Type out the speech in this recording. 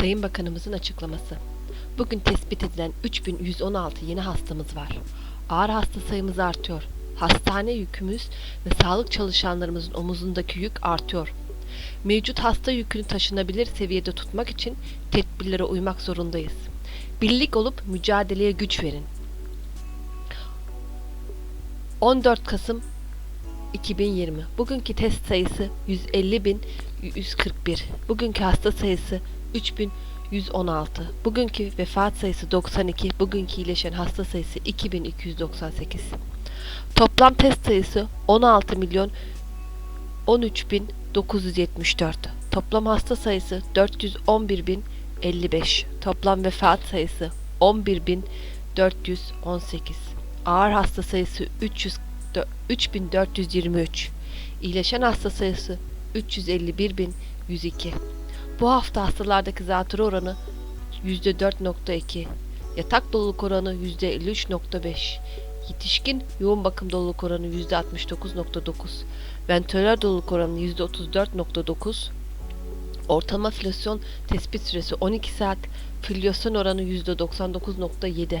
Sayın Bakanımızın açıklaması. Bugün tespit edilen 3116 yeni hastamız var. Ağır hasta sayımız artıyor. Hastane yükümüz ve sağlık çalışanlarımızın omuzundaki yük artıyor. Mevcut hasta yükünü taşınabilir seviyede tutmak için tedbirlere uymak zorundayız. Birlik olup mücadeleye güç verin. 14 Kasım 2020. Bugünkü test sayısı 150.141. Bugünkü hasta sayısı 3116. Bugünkü vefat sayısı 92. Bugünkü iyileşen hasta sayısı 2298. Toplam test sayısı 16 milyon 13.974. Toplam hasta sayısı 411.055. Toplam vefat sayısı 11.418. Ağır hasta sayısı 300 dö- 3423. İyileşen hasta sayısı 351.102. Bu hafta hastalardaki zatürre oranı %4.2. Yatak doluluk oranı %53.5. Yetişkin yoğun bakım doluluk oranı %69.9. Ventolör doluluk oranı %34.9. Ortalama filyasyon tespit süresi 12 saat. Filyasyon oranı %99.7.